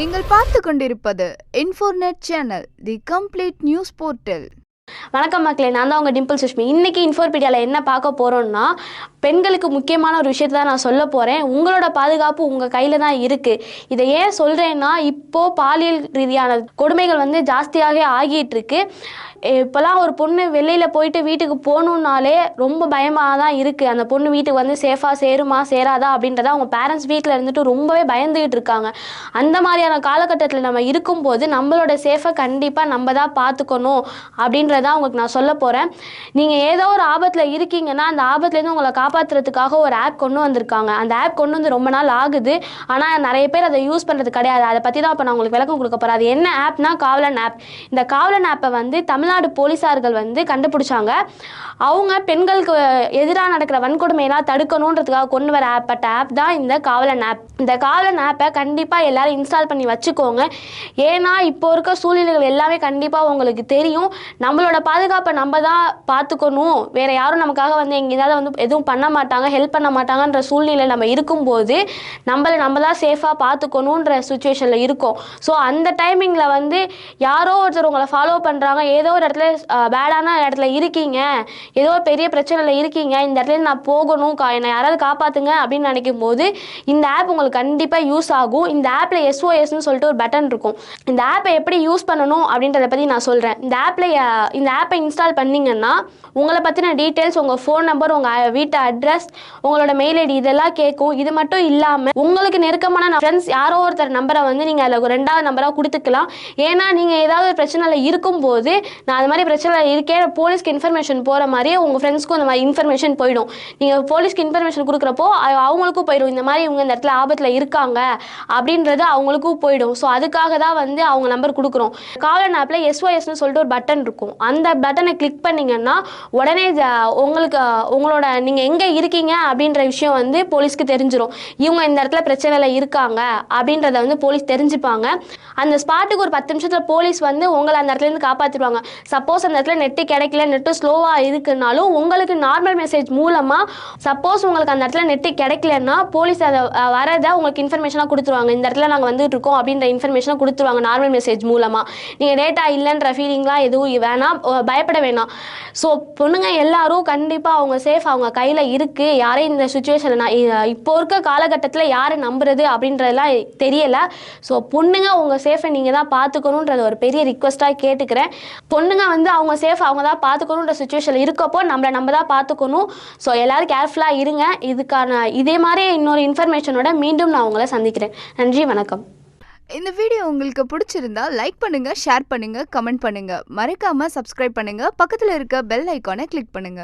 நீங்கள் பார்த்து கொண்டிருப்பது Infornet channel the complete news portal வணக்கம் மக்களே நான் தான் உங்கள் டிம்பிள் சுஷ்மி இன்னைக்கு இன்ஃபோர்பீடியாவில் என்ன பார்க்க போகிறோம்னா பெண்களுக்கு முக்கியமான ஒரு விஷயத்தை தான் நான் சொல்ல போகிறேன் உங்களோட பாதுகாப்பு உங்கள் கையில் தான் இருக்குது இதை ஏன் சொல்கிறேன்னா இப்போது பாலியல் ரீதியான கொடுமைகள் வந்து ஜாஸ்தியாகவே ஆகிட்டு இருக்குது இப்போல்லாம் ஒரு பொண்ணு வெளியில் போயிட்டு வீட்டுக்கு போகணுன்னாலே ரொம்ப பயமாக தான் இருக்குது அந்த பொண்ணு வீட்டுக்கு வந்து சேஃபாக சேருமா சேராதா அப்படின்றத அவங்க பேரண்ட்ஸ் வீட்டில் இருந்துட்டு ரொம்பவே பயந்துகிட்டு இருக்காங்க. அந்த மாதிரியான காலகட்டத்தில் நம்ம இருக்கும்போது நம்மளோட சேஃபை கண்டிப்பாக நம்ம தான் பார்த்துக்கணும் அப்படின்றத அவங்களுக்கு நான் சொல்ல போகிறேன் நீங்கள் ஏதோ ஒரு ஆபத்தில் இருக்கீங்கன்னா அந்த ஆபத்துலேருந்து உங்களை காப்பாற்றுறதுக்காக ஒரு ஆப் கொண்டு வந்திருக்காங்க. அந்த ஆப் கொண்டு வந்து ரொம்ப நாள் ஆகுது. ஆனால் நிறைய பேர் அதை யூஸ் பண்ணுறது கிடையாது. அதை பற்றி தான் இப்போ நான் உங்களுக்கு விளக்கம் கொடுக்க போகிறேன் அது என்ன ஆப்னா காவலன் ஆப் இந்த காவலன் ஆப்பை வந்து தமிழ் தமிழ்நாடு போலீஸார்கள் வந்து கண்டுபிடிச்சாங்க. அவங்க பெண்களுக்கு எதிராக நடக்கிற வன்கொடுமையெல்லாம் தடுக்கணுன்றதுக்காக கொண்டு வர ஆப்பட்ட ஆப் தான் இந்த காவலன் ஆப் இந்த காவலன் ஆப்பை கண்டிப்பாக எல்லாரும் இன்ஸ்டால் பண்ணி வச்சுக்கோங்க. ஏன்னா இப்போ இருக்க சூழ்நிலைகள் எல்லாமே கண்டிப்பாக உங்களுக்கு தெரியும். நம்மளோட பாதுகாப்பை நம்ம தான் பார்த்துக்கணும். வேற யாரும் நமக்காக வந்து எங்கேயாவது வந்து எதுவும் பண்ண மாட்டாங்க ஹெல்ப் பண்ண மாட்டாங்கன்ற சூழ்நிலை நம்ம இருக்கும்போது நம்மளை நம்ம தான் சேஃபாக பார்த்துக்கணுன்ற சுச்சுவேஷனில் இருக்கோம். ஸோ அந்த டைமிங்கில் வந்து யாரோ ஒருத்தர் உங்களை ஃபாலோ பண்ணுறாங்க ஏதோ ஒரு இடத்துல பேடான இடத்துல இருக்கீங்க. ஏதோ ஒரு பெரிய பிரச்சனையில் இருக்கீங்க. இந்த இடத்துல நான் போகணும். கா என்னை யாராவது காப்பாற்றுங்க அப்படின்னு நினைக்கும் போது இந்த ஆப் உங்களுக்கு கண்டிப்பாக யூஸ் ஆகும். இந்த ஆப்பில் எஸ்ஓஎஸ்னு சொல்லிட்டு ஒரு பட்டன் இருக்கும். இந்த ஆப்பை எப்படி யூஸ் பண்ணணும் அப்படின்றத பற்றி நான் சொல்கிறேன் இந்த ஆப்பில் இந்த ஆப்பை இன்ஸ்டால் பண்ணிங்கன்னா உங்களை பற்றின டீட்டெயில்ஸ் உங்கள் ஃபோன் நம்பர் உங்கள் வீட்டு அட்ரஸ் உங்களோட மெயில் ஐடி இதெல்லாம் கேட்கும். இது மட்டும் இல்லாமல் உங்களுக்கு நெருக்கமான ஃப்ரெண்ட்ஸ் யாரோ ஒருத்தர் நம்பரை வந்து நீங்கள் அதில் ஒரு ரெண்டாவது நம்பராக கொடுத்துக்கலாம். ஏன்னா நீங்கள் ஏதாவது பிரச்சனையில் இருக்கும்போது நான் அது மாதிரி பிரச்சனை இருக்கேன் போலீஸ்க்கு இன்ஃபர்மேஷன் போகிற மாதிரி உங்கள் ஃப்ரெண்ட்ஸ்க்கும் அந்த மாதிரி இன்ஃபர்மேஷன் போயிடும். நீங்கள் போலீஸ்க்கு இன்ஃபர்மேஷன் கொடுக்குறப்போ அவங்களுக்கும் போயிடும். இந்த மாதிரி இவங்க இந்த இடத்துல ஆபத்தில் இருக்காங்க அப்படின்றது அவங்களுக்கும் போயிடும். ஸோ அதுக்காக தான் வந்து அவங்க நம்பர் கொடுக்குறோம். காலன் ஆப்பில் எஸ்ஒஎஸ்னு சொல்லிட்டு ஒரு பட்டன் இருக்கும். அந்த பட்டனை கிளிக் பண்ணிங்கன்னா உடனே ஜ- உங்களுக்கு உங்களோட நீங்கள் எங்கே இருக்கீங்க அப்படின்ற விஷயம் வந்து போலீஸ்க்கு தெரிஞ்சிரும். இவங்க இந்த இடத்துல பிரச்சனையில் இருக்காங்க அப்படின்றத வந்து போலீஸ் தெரிஞ்சுப்பாங்க. அந்த ஸ்பாட்டுக்கு ஒரு பத்து நிமிஷத்தில் போலீஸ் வந்து உங்களை அந்த இடத்துலேருந்து காப்பாற்றிடுவாங்க சப்போஸ் அந்த இடத்துல நெட்டு கிடைக்கல நெட்டு ஸ்லோவாக இருக்குனாலும் உங்களுக்கு நார்மல் மெசேஜ் மூலமாக சப்போஸ் உங்களுக்கு அந்த இடத்துல நெட்டு கிடைக்கலன்னா போலீஸ் அதை வரதை உங்களுக்கு இன்ஃபர்மேஷனாக கொடுத்துருவாங்க. இந்த இடத்துல நாங்கள் வந்துட்டு இருக்கோம் அப்படின்ற இன்ஃபர்மேஷனாக கொடுத்துருவாங்க நார்மல் மெசேஜ் மூலமாக நீங்கள் டேட்டா இல்லைன்ற ஃபீலிங்லாம் எதுவும் வேணாம் பயப்பட வேணாம். ஸோ பொண்ணுங்க எல்லாரும் கண்டிப்பாக அவங்க சேஃப் அவங்க கையில் இருக்குது யாரையும் இந்த சுச்சுவேஷனில் நான் இப்போ இருக்க காலகட்டத்தில் யாரை நம்புறது அப்படின்றதெல்லாம் தெரியலை. ஸோ பொண்ணுங்க உங்கள் சேஃபை நீங்கள் தான் பார்த்துக்கணுன்றது ஒரு பெரிய ரிக்வஸ்ட்டாக கேட்டுக்கிறேன். பொண்ணு பொண்ணுங்க வந்து அவங்க சேஃப் அவங்க தான் பார்த்துக்கணுன்ற சுச்சுவேஷனில் இருக்கப்போ நம்மளை நம்ம தான் பார்த்துக்கணும் ஸோ எல்லோரும் கேர்ஃபுல்லாக இருங்க. இதுக்கான இதே மாதிரி இன்னொரு இன்ஃபர்மேஷனோட மீண்டும் நான் உங்களை சந்திக்கிறேன். நன்றி வணக்கம். இந்த வீடியோ உங்களுக்கு பிடிச்சிருந்தா லைக் பண்ணுங்க ஷேர் பண்ணுங்க கமெண்ட் பண்ணுங்க. மறக்காம சப்ஸ்கிரைப் பண்ணுங்க. பக்கத்தில் இருக்க பெல் ஐக்கானை கிளிக் பண்ணுங்க.